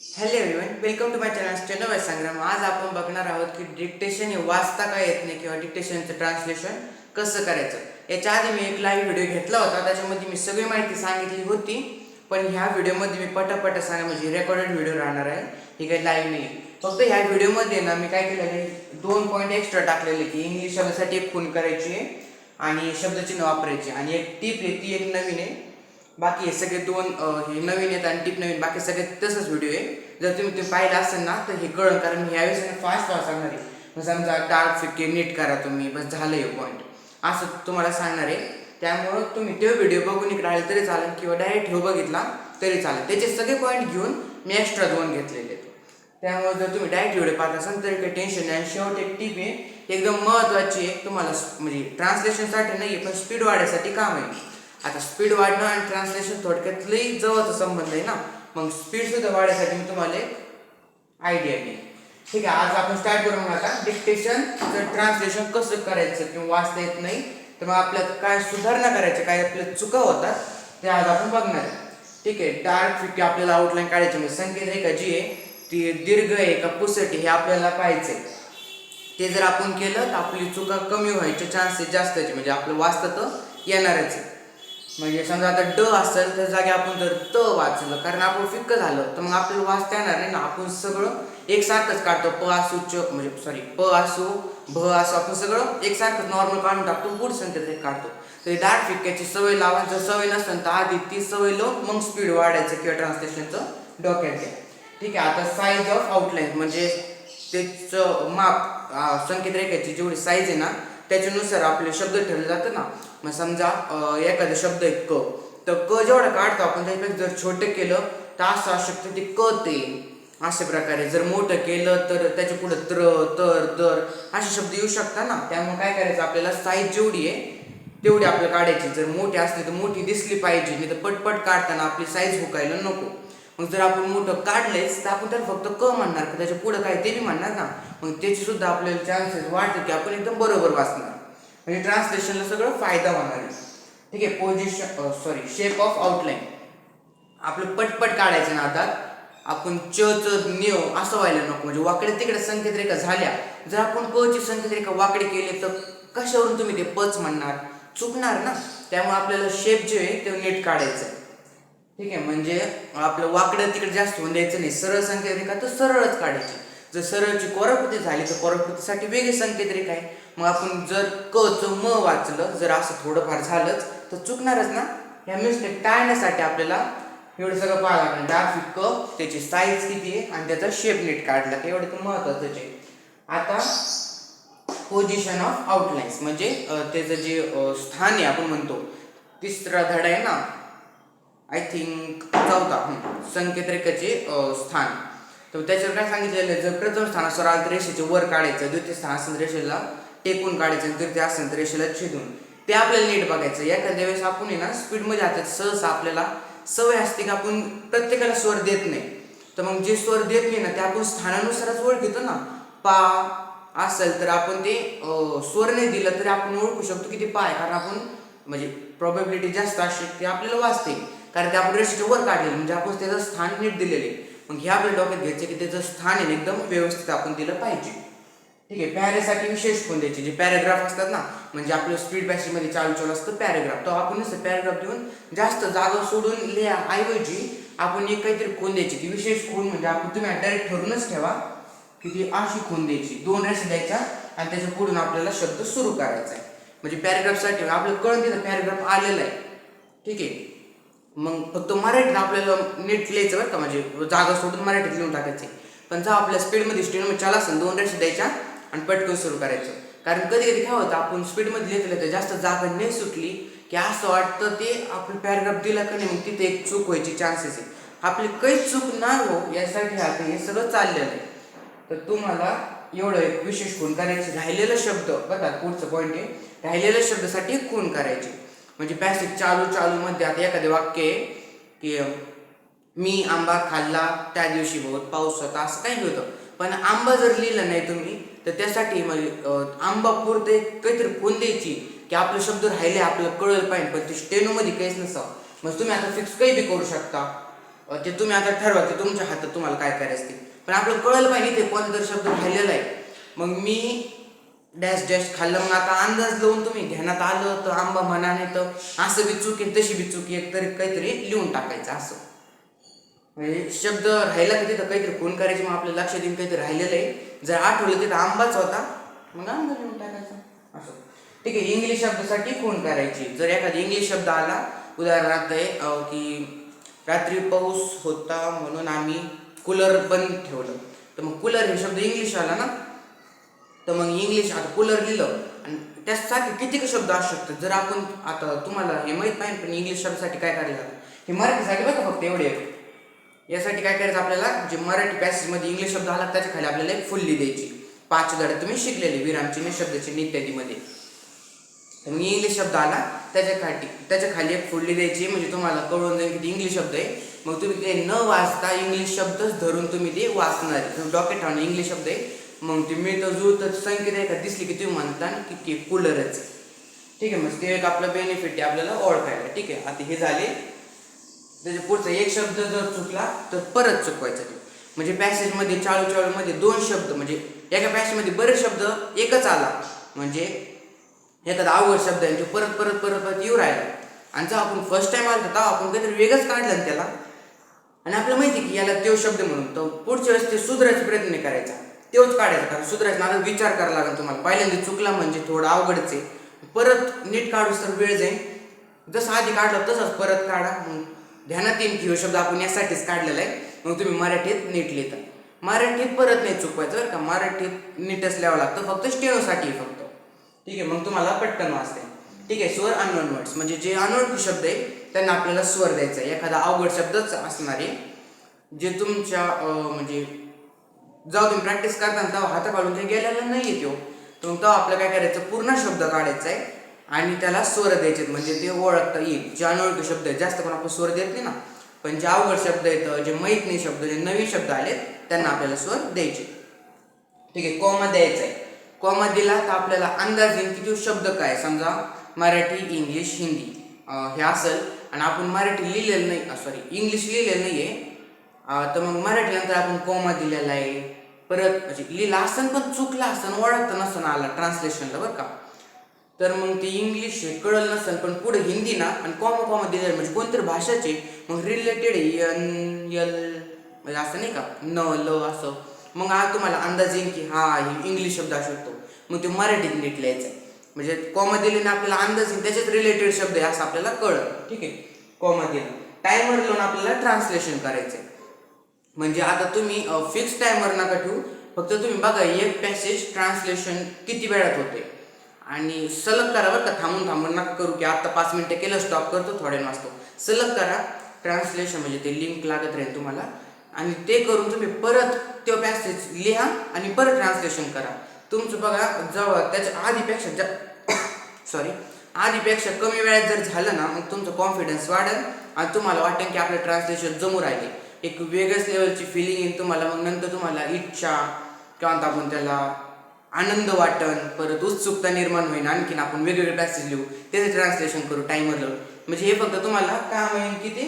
Hello everyone welcome to my channel steno by Sangram आज आपण बघणार आहोत की डिक्टेशन हे वाचता का येत नाही किंवा डिक्टेशनचं ट्रान्सलेशन कसं करायचं. याच्या आधी मी एक लाईव्ह व्हिडिओ घेतला होता त्याच्यामध्ये मी सगळी माहिती सांगितली होती पण ह्या व्हिडिओमध्ये मी पटापट सांगा म्हणजे रेकॉर्डेड व्हिडिओ राहणार आहे. ही काही लाईव्ह नाही फक्त ह्या व्हिडिओमध्ये ना मी काय केलं आहे दोन पॉईंट एक्स्ट्रा टाकलेले की इंग्लिश शब्दासाठी एक खून करायची आहे आणि शब्दचिन्ह वापरायची आणि एक टीप आहे ती एक नवीन आहे. बाकी हे सगळे दोन हे नवीन आहेत आणि टिप नवीन. बाकी सगळे तसंच व्हिडिओ आहे. जर तुम्ही ते पाहिलं असेल ना तर हे कळण कारण मी यावेळेस फास्ट फास्ट सांगणार आहे. मग समजा डार्क फिके नीट करा तुम्ही बस झालं हे पॉईंट असं तुम्हाला सांगणार आहे. त्यामुळं तुम्ही तो व्हिडिओ बघून इकडे आले तरी चालेल किंवा डायरेक्ट हे बघितला तरी चालेल. त्याचे सगळे पॉईंट घेऊन मी एक्स्ट्रा दोन घेतलेले आहेत. त्यामुळे जर तुम्ही डायरेक्ट व्हिडिओ पाहत असाल तरी काही टेन्शन नाही. आणि शेवट एक टीप आहे एकदम महत्त्वाची आहे तुम्हाला म्हणजे ट्रान्सलेशनसाठी नाही आहे पण स्पीड वाढायसाठी काम आहे. आता स्पीड वाढणं आणि ट्रान्सलेशन थोडक्यात लई जवळचा संबंध आहे ना. मग स्पीड सुद्धा वाढायसाठी मी तुम्हाला एक आयडिया देईन. ठीक आहे आज आपण स्टार्ट करू मग आता. डिक्टेशन ट्रान्सलेशन कसं करायचं किंवा वाचता येत नाही तर मग आपल्यात काय सुधारणा करायच्या काय आपल्या चुका होतात ते आज आपण बघणार ठीक आहे डार्क फिक्की आपल्याला आउटलाईन काढायची म्हणजे संकेत रेखा जी आहे ती दीर्घ आहे का पुसट हे आपल्याला पाहायचं आहे ते जर आपण केलं तर आपली चुका कमी व्हायचे चान्सेस जास्त म्हणजे आपलं वाचता तर येणारच आहे. म्हणजे समजा आता ड असेल तर जागी आपण जर त वाचलं कारण आपण फिक्क झालं तर मग आपल्याला वाचता येणार नाही ना. आपण सगळं एकसारखंच काढतो. प असू च म्हणजे सॉरी प असू भ असू आपण सगळं एकसारखंच नॉर्मल काढून टाकतो पुढ संकेत एक काढतो. तर दाट फिक्क्याची सवय लावा. जर सवय नसेल तर आधी ती सवय लावून मग स्पीड वाढायचं किंवा ट्रान्सलेशनचं डोक्यात घ्या. ठीक आहे आता साईज ऑफ आउटलाईन म्हणजे त्याचं माप संकेत रेखाची जेवढी साईज आहे ना त्याच्यानुसार आपले शब्द ठरले जातं ना. मग समजा एखादा शब्द आहे क. तर क जेवढा काढतो आपण त्याच्यापेक्षा जर छोटं केलं तर असं असू शकतं ते क ते. अशा प्रकारे. जर मोठं केलं तर त्याच्या पुढे त्र तर दर असे शब्द येऊ शकतात ना. त्यामुळे काय करायचं आपल्याला साईज जेवढी आहे तेवढी आपल्याला काढायची. जर मोठी असली तर मोठी दिसली पाहिजे. नाही तर पटपट काढताना आपली साईज हुकायला नको. मग जर आपण मोठं काढलंयच तर आपण त्याला फक्त क म्हणणार. का त्याच्या पुढं काय ते बी म्हणणार ना. मग त्याची सुद्धा आपल्याला चान्सेस वाढते की आपण एकदम बरोबर वाचणार. म्हणजे ट्रान्सलेशनला सगळं फायदा होणार आहे. ठीक आहे position sorry shape of outline आपलं पटपट काढायचं ना आता. आपण च च न्य असं व्हायला नको. म्हणजे वाकडे तिकडे संकेत रेखा झाल्या. जर आपण क ची संकेत रेखा वाकडे केले तर कशावरून तुम्ही ते पच म्हणणार? चुकणार ना? त्यामुळे आपल्याला शेप जे आहे ते नीट काढायचं आहे. ठीक आहे म्हणजे आपलं वाकडं तिकडे जास्त होऊन द्यायचं नाही. सरळ संकेत रेखा तर सरळच काढायची. जर सरळची कोरकृती झाली तर कोरकृतीसाठी वेगळे संकेत आहे मग आपण जर क च म वाचलं जर असं थोडंफार झालंच तर चुकणारच ना? ह्या मिस्टेक टाळण्यासाठी आपल्याला एवढं सगळं पाहावं लागेल डार्क क त्याची साईज किती आहे आणि त्याचा शेप नीट काढला तर एवढं तर महत्वाचं आहे. आता पोझिशन ऑफ आउटलाईन्स म्हणजे त्याचं जे स्थान आहे आपण म्हणतो तिसरा धडा आहे ना? आय थिंक चौथा संकेतरेखाचे संकेत रेखाचे स्थान. तर त्याच्यावर काय सांगितलेलं आहे? जर प्रथम स्थानासवर आलं तर रेषेचे वर काढायचं द्वितीय स्थान असेल तर रेषेला टेकून काढायचं तृतीय असेल तर रेषेला छेदून. ते आपल्याला नीट बघायचं. एखाद्या वेळेस आपण आहे ना स्पीडमध्ये आता सहसा आपल्याला सवय असते की आपण प्रत्येकाला स्वर देत नाही. तर मग जे स्वर देत नाही ना ते आपण स्थानानुसारच ओळखतो ना. पा असेल तर आपण ते स्वर नाही दिलं तरी आपण ओळखू शकतो की ते पा आहे. कारण आपण म्हणजे प्रॉबेबिलिटी जास्त असते ते आपल्याला वाचते. कारण ते आपण रेषेच्या वर काढलेलं म्हणजे आपण त्याचं स्थान नीट दिलेले मग हे आपल्या डोक्यात घ्यायचं की त्याचं स्थान आहे एकदम व्यवस्थित आपण दिलं पाहिजे. ठीक आहे पॅरेसाठी विशेष कोण द्यायचे. जे पॅरेग्राफ असतात ना म्हणजे आपलं स्पीड पॅसेजमध्ये चालू चालू असतं पॅरेग्राफ. तो आपण नुसतं पॅरेग्राफ देऊन जास्त जागा सोडून लिहा. ऐवजी आपण एक काहीतरी खून द्यायची ती विशेष खून म्हणजे आपण तुम्ही डायरेक्ट ठरूनच ठेवा की ती अशी खून द्यायची. दोन रेस द्यायच्या आणि त्याच्या पुढून आपल्याला शब्द सुरू करायचा आहे. म्हणजे पॅरेग्राफसाठी आपलं कळून तिथं पॅरेग्राफ आलेला आहे. ठीक आहे? मग फक्त मराठीत आपल्याला नीट लिहायचं बरं का म्हणजे जागा सोडून मराठीत लिहून टाकायचे. पण जा आपल्या स्पीडमध्ये स्टेडमध्ये चाल असेल दोन रेषा द्यायच्या आणि पटकन सुरू करायचं. कारण कधी कधी काय होतं आपण स्पीडमध्ये लिहित तर जास्त जागा नाही सुटली की असं वाटतं ते आपण पॅराग्राफ दिला का नाही मग तिथे एक चूक व्हायची चान्सेस आहे. आपली काहीच चूक नाही हो यासाठी आता हे सगळं चाललेलं आहे. तर तुम्हाला एवढं एक विशेष खून करायची. राहिलेला शब्द बघा पुढचं पॉईंट आहे. राहिलेल्या शब्दासाठी खून करायची. म्हणजे पॅसेज चालू चालू मध्ये आता एखादे वाक्य आहे की मी आंबा खाल्ला त्या दिवशी बहुत पाऊस होता असं काही होतं. पण आंबा जर लिहिलं नाही तुम्ही तर त्यासाठी म्हणजे आंबा पुरते काहीतरी कोण द्यायची की आपले शब्द राहिले आपलं कळलं पाहिजे पण ते स्टेनोमध्ये काहीच नसावं. मग तुम्ही आता फिक्स काही बी करू शकता. ते तुम्ही आता ठरवा की तुमच्या हातात तुम्हाला काय करायचं ते. पण आपलं कळलं पाहिजे ते कोणता तरी शब्द राहिलेला आहे. मग मी डॅश डॅश खाल्लं. मग आता अंदाज लावून तुम्ही घेण्यात आलं तर आंबा म्हणा नाही तर असं बी चूक तशी बी चुकी एक तरी काहीतरी लिहून टाकायचं असं. म्हणजे शब्द राहिला की तिथं काहीतरी फोन करायची मग आपल्या लक्षात येऊन काहीतरी राहिलेलं आहे. जर आठवलं तिथं आंबाच होता मग आंबा लिहून टाकायचा. असं. ठीक आहे इंग्लिश शब्दासाठी खून करायची. जर एखादा इंग्लिश शब्द आला उदाहरणार्थ आहे की रात्री पाऊस होता म्हणून आम्ही कूलर बंद ठेवलं. तर मग कूलर हे शब्द इंग्लिश आला ना? तर मग इंग्लिश आता कूलर लिहिलं. आणि त्यासाठी किती शब्द असू शकतात? जर आपण आता तुम्हाला हे माहीत नाही पण इंग्लिश शब्दासाठी काय करायला लागतं हे मराठीसाठी बघा फक्त एवढे यासाठी काय करायचं आपल्याला? जे मराठी पॅसेजमध्ये इंग्लिश शब्द आला त्याच्याखाली आपल्याला एक फुल्ली द्यायची. पाच धडे तुम्ही शिकलेले विरामचिन्ह शब्दचिन्ह इत्यादीमध्ये तर मग इंग्लिश शब्द आला त्याच्याखाली त्याच्याखाली एक फुडली द्यायची. म्हणजे तुम्हाला कळून जाईल की इंग्लिश शब्द आहे. मग तुम्ही ते न वाचता इंग्लिश शब्दच धरून तुम्ही ते वाचणार डॉक्टर ठेवणं इंग्लिश शब्द आहे. मग ते मिळतं जुळतं. संकेत एका दिसली की तुम्ही म्हणता की की कूलरच ठीक आहे मग ते एक आपलं बेनिफिट आहे आपल्याला ओळखायला. ठीक आहे आता हे झाले. त्याच्या पुढचा एक शब्द जर चुकला तर परत चुकवायचा ते. म्हणजे पॅसेजमध्ये चाळू चाळूमध्ये दोन शब्द म्हणजे एका पॅसेजमध्ये बरेच शब्द एकच आला. म्हणजे एखादा अवघड शब्द आहे परत परत परत परत येऊ राहिला. आणि जर आपण फर्स्ट टाइम आला तेव्हा आपण काहीतरी वेगळंच काढलं ना त्याला. आणि आपल्याला माहिती आहे की याला तो शब्द म्हणून तर पुढच्या वेळेस ते सुधारायचा प्रयत्न करायचा. तेच काढायचं कारण सुधारायचं. आता विचार करावा लागेल तुम्हाला. पहिल्यांदा चुकला म्हणजे थोडं अवघडच आहे. परत नीट काढूस तर वेळ जाईल. जसं आधी काढलं तसंच परत काढा. मग ध्यानात येईल की ह्यो शब्द आपण यासाठीच काढलेला आहे. मग तुम्ही मराठीत नीट लिहिता. मराठीत परत नाही चुकवायचं बरं का. मराठीत नीटच लिहावं लागतं. फक्त स्टेनोसाठी फक्त. ठीक आहे मग तुम्हाला पटकन वाचते ठीक आहे स्वर अननोन वर्ड्स म्हणजे जे अनोळखी शब्द आहे त्यांना आपल्याला स्वर द्यायचा आहे. एखादा अवघड शब्दच असणार आहे. जे तुमच्या म्हणजे जेव्हा तुम्ही प्रॅक्टिस करताना तेव्हा हात काढून काही गेलेला नाही येतो तो तेव्हा आपलं काय करायचं? पूर्ण शब्द काढायचा आहे आणि त्याला स्वर द्यायचे आहेत. म्हणजे ते ओळखता येईल. जे अनोळखी शब्द आहेत जास्त करून आपण स्वर देत नाही ना. पण जे अवघड शब्द आहेत जे माहीत नाही शब्द जे नवीन शब्द आले त्यांना आपल्याला स्वर द्यायचे. ठीक आहे कॉमा द्यायचा आहे कॉमा दिला तर आपल्याला अंदाज येईल की तो शब्द काय. समजा मराठी इंग्लिश हिंदी. हे असेल आणि आपण मराठी लिहिलेलं नाही सॉरी इंग्लिश लिहिलेलं नाही आहे तर मग मराठी नंतर आपण कॉमा दिलेला आहे. परत म्हणजे लिहिला असताना पण चुकला असताना ओळखता नसताना आला ट्रान्सलेशनला बरं का. तर मग ते इंग्लिश हे कळलं नसेल पण पुढे हिंदी ना आणि कॉमा कॉमा दिलेलं म्हणजे कोणतरी भाषाचे मग रिलेटेड एन यल म्हणजे असं नाही का न ल असं. मग हा तुम्हाला अंदाज येईल की हा हे इंग्लिश शब्द असू शकतो. मग ते मराठीत नीट लिहायचं आहे. म्हणजे कॉमा दिल्याने आपल्याला अंदाज येईल त्याच्यात रिलेटेड शब्द आहे असं आपल्याला कळलं. ठीक आहे? कॉमा दिला टायमर लावून आपल्याला ट्रान्सलेशन करायचं आहे म्हणजे आता तुम्ही फिक्स टायमर नका ठेवू. फक्त तुम्ही बघा एक पॅसेज ट्रान्सलेशन किती वेळात होते. आणि सलग करा बरं का थांबून थांबून नका करू की आत्ता पाच मिनटं केलं स्टॉप करतो थोड्यानं वाजतो सलग करा ट्रान्सलेशन म्हणजे ते लिंक लागत राहील तुम्हाला. आणि ते करून तुम्ही परत तो पॅसेज लिहा आणि परत ट्रान्सलेशन करा. तुमचं बघा जवळ त्याच्या आधीपेक्षा जा सॉरी आधीपेक्षा कमी वेळात जर झालं ना मग तुमचं कॉन्फिडन्स वाढेल. आणि तुम्हाला वाटेल की आपलं ट्रान्सलेशन जमू राहिले. एक वेगळ्याच लेवलची फिलिंग येईल तुम्हाला. मग नंतर तुम्हाला इच्छा किंवा आता आपण त्याला आनंद वाटन परत उत्सुकता निर्माण होईल आणखीन आपण वेगवेगळे पॅसेज लिहू. त्याचे ट्रान्सलेशन करू टायमर लावून म्हणजे हे फक्त तुम्हाला काय होईल की ते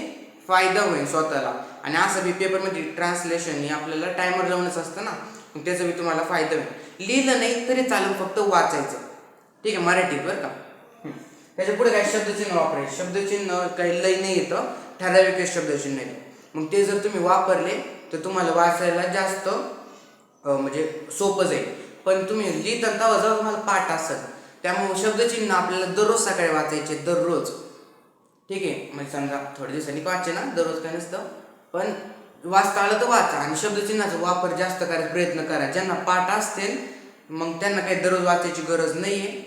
फायदा होईल स्वतःला. आणि असं बी पेपरमध्ये ट्रान्सलेशन हे आपल्याला टायमर लावूनच असतं ना. मग त्याचा बी तुम्हाला फायदा होईल. लिहिलं नाही तरी चालेल फक्त वाचायचं. ठीक आहे मराठीत बरं का. त्याच्या पुढे काय शब्दचिन्ह वापरायचे? शब्दचिन्ह काही लय नाही येतं. ठराविक शब्दचिन्ह येतं. मग ते जर तुम्ही वापरले तर तुम्हाला वाचायला जास्त म्हणजे सोपं जाईल. पण तुम्ही लिहिता तेव्हा जर तुम्हाला पाठ असत त्यामुळे शब्दचिन्ह आपल्याला दररोज सकाळी वाचायचे दररोज. ठीक आहे? म्हणजे समजा थोड्या दिवसांनी वाचे ना दररोज काय नसतं. पण वाचता आलं तर वाचा आणि शब्दचिन्हाचा वापर जास्त करायचा प्रयत्न करा. ज्यांना पाठ असतील मग त्यांना काही दररोज वाचायची गरज नाही आहे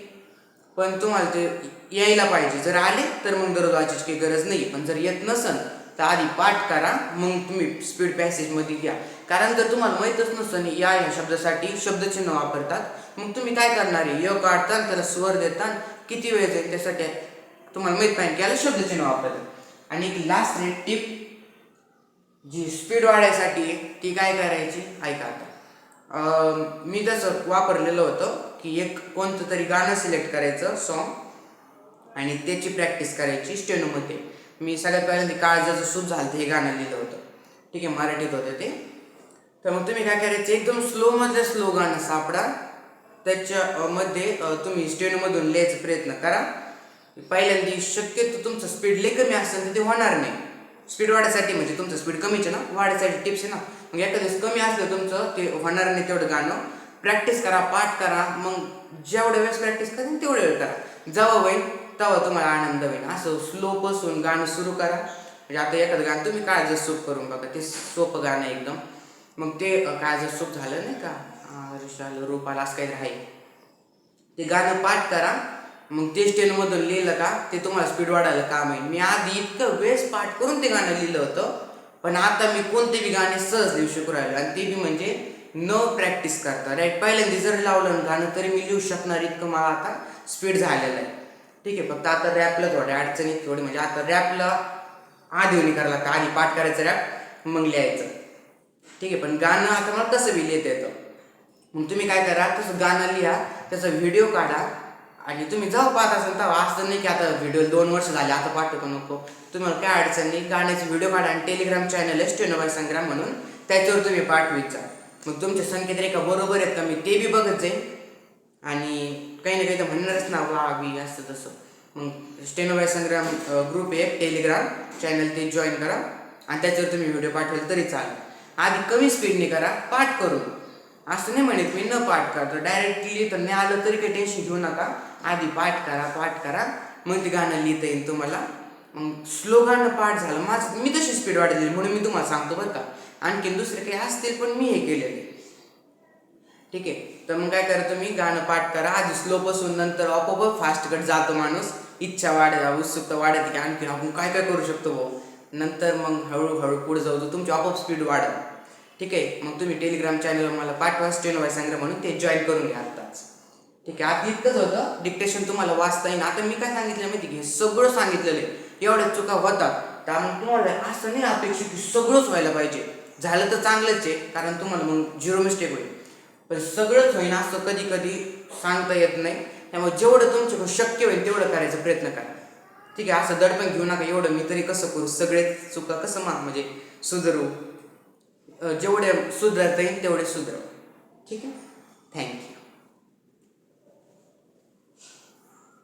पण तुम्हाला ते यायला पाहिजे. जर आले तर मग दररोज वाचायची काही गरज नाही पण जर येत नसन तर आधी पाठ करा मग तुम्ही स्पीड पॅसेजमध्ये घ्या. कारण जर तुम्हाला माहीतच नसतं या या शब्दासाठी शब्दचिन्ह वापरतात मग तुम्ही काय करणार आहे? य काढता त्याला स्वर देता किती वेळ जाईल त्यासाठी तुम्हाला माहीत नाही की याला शब्दचिन्ह वापरतात. आणि एक लास्ट रेट टिप जी स्पीड वाढायसाठी ती काय करायची? ऐका आता. मी तसं वापरलेलं होतं की एक कोणतं तरी गाणं सिलेक्ट करायचं सॉन्ग आणि त्याची प्रॅक्टिस करायची स्टेनोमध्ये मी सगळ्यात पहिल्यांदा काळजाचं सूप झालं हे गाणं लिहिलं होतं. ठीक आहे मराठीत होते ते. तर मग तुम्ही काय करायचं एकदम स्लोमधलं स्लो गाणं सापडा. त्याच्या मध्ये तुम्ही स्टेनमधून लिहायचा प्रयत्न करा. पहिल्यांदा शक्यतो तुमचं स्पीड लय कमी असेल तर ते होणार नाही. स्पीड वाढायसाठी म्हणजे तुमचं स्पीड कमीच आहे ना वाढायसाठी टिप्स आहे ना. मग एखाद्या कमी असलं तुमचं ते होणार नाही तेवढं गाणं. प्रॅक्टिस करा पाठ करा. मग जेवढ्या वेळेस प्रॅक्टिस करा तेवढ्या वेळ करा. जावं बाई तेव्हा तुम्हाला आनंद होईल. असं स्लो बसून गाणं सुरू करा. म्हणजे आता एखादं गाणं तुम्ही काळजात सूप करून बघा. ते सोपं गाणं एकदम. मग ते काळजात सूप झालं नाही का? ऋषाल रूपाला असं काही आहे. ते गाणं पाठ करा. मग ते स्टेनमधून लिहिलं का ते तुम्हाला स्पीड वाढायला काम आहे. मी आधी इतकं वेळेस पाठ करून ते गाणं लिहिलं होतं. पण आता मी कोणते बी गाणे सहज लिहू शकू राहिलो. आणि ते बी म्हणजे न प्रॅक्टिस करता. राईट पहिल्यांदा जर लावलं गाणं तरी मी लिहू शकणार इतकं मला आता स्पीड झालेलं आहे. ठीक आहे फक्त आता रॅपला थोड्या अडचणीत थोडी. म्हणजे आता रॅपला आधी होणी करायला लागतं आधी पाठ करायचं रॅप मग लिहायचं. ठीक आहे पण गाणं आता मला कसं बी लिहिता येतं? मग तुम्ही काय करा तसं गाणं लिहा त्याचा व्हिडिओ काढा आणि तुम्ही जाऊ पाहत असाल तर असं नाही की आता व्हिडिओ दोन वर्ष झाले आता पाठवू नको. तुम्हाला काय अडचण नाही गाण्याचे व्हिडिओ काढा आणि टेलिग्राम चॅनल आहे स्टेनोबाय संग्राम म्हणून त्याच्यावर तुम्ही पाठवीत जा मग तुमचे संकेत रेखा बरोबर आहेत का? मी ते बी बघत जाईन. आणि काही ना काही तर म्हणणारच ना वा असतं तसं. मग स्टेनोबाय संग्राम ग्रुप आहे टेलिग्राम चॅनल ते जॉईन करा. आणि त्याच्यावर तुम्ही व्हिडिओ पाठवेल तरी चालेल. आधी कमी स्पीडने करा पाठ करून. असं नाही म्हणत मी न पाठ करतो. डायरेक्टली तर नाही आलं तरी काही टेन्शन घेऊ नका. आधी पाठ करा पाठ करा. मग ते गाणं लिहिता येईल तुम्हाला. मग स्लो गाणं पाठ झालं. माझं मी तशी स्पीड वाढलेली म्हणून मी तुम्हाला सांगतो बरं का. आणखीन दुसरे काही असतील पण मी हे केलेले ठीक आहे? तर मग काय करा तुम्ही? गाणं पाठ करा. आधी स्लो पासून नंतर आपोआप फास्ट कट जातो माणूस. इच्छा वाढत उत्सुकता वाढत की आणखी आपण काय काय करू शकतो भाऊ? नंतर मग हळूहळू पुढे जाऊ तर तुमची आपोआप स्पीड वाढेल. ठीक आहे? मग तुम्ही टेलिग्राम चॅनलवर मला पाठवा स्टेन वाय सांगा म्हणून ते जॉईन करून घ्या आत्ताच. ठीक आहे? आधी इतकंच होतं. डिक्टेशन तुम्हाला वाचता येईल आता मी काय सांगितलं माहिती की? सगळं सांगितलेलं आहे. एवढ्या चुका होतात. त्यामुळे तुम्हाला असं नाही अपेक्षित की सगळंच व्हायला पाहिजे. झालं तर चांगलंच आहे कारण तुम्हाला मग झिरो मिस्टेक होईल. पण सगळंच होईन असं कधी कधी सांगता येत नाही. त्यामुळे जेवढं तुमच्याकडून शक्य होईल तेवढं करायचा प्रयत्न करा. ठीक आहे असं दडपण घेऊ नका एवढं मी तरी कसं करू? सगळे चुका कसं मा म्हणजे सुधरू? जेवढे सुधारता येईल तेवढे सुधारू ठीक आहे? थँक्यू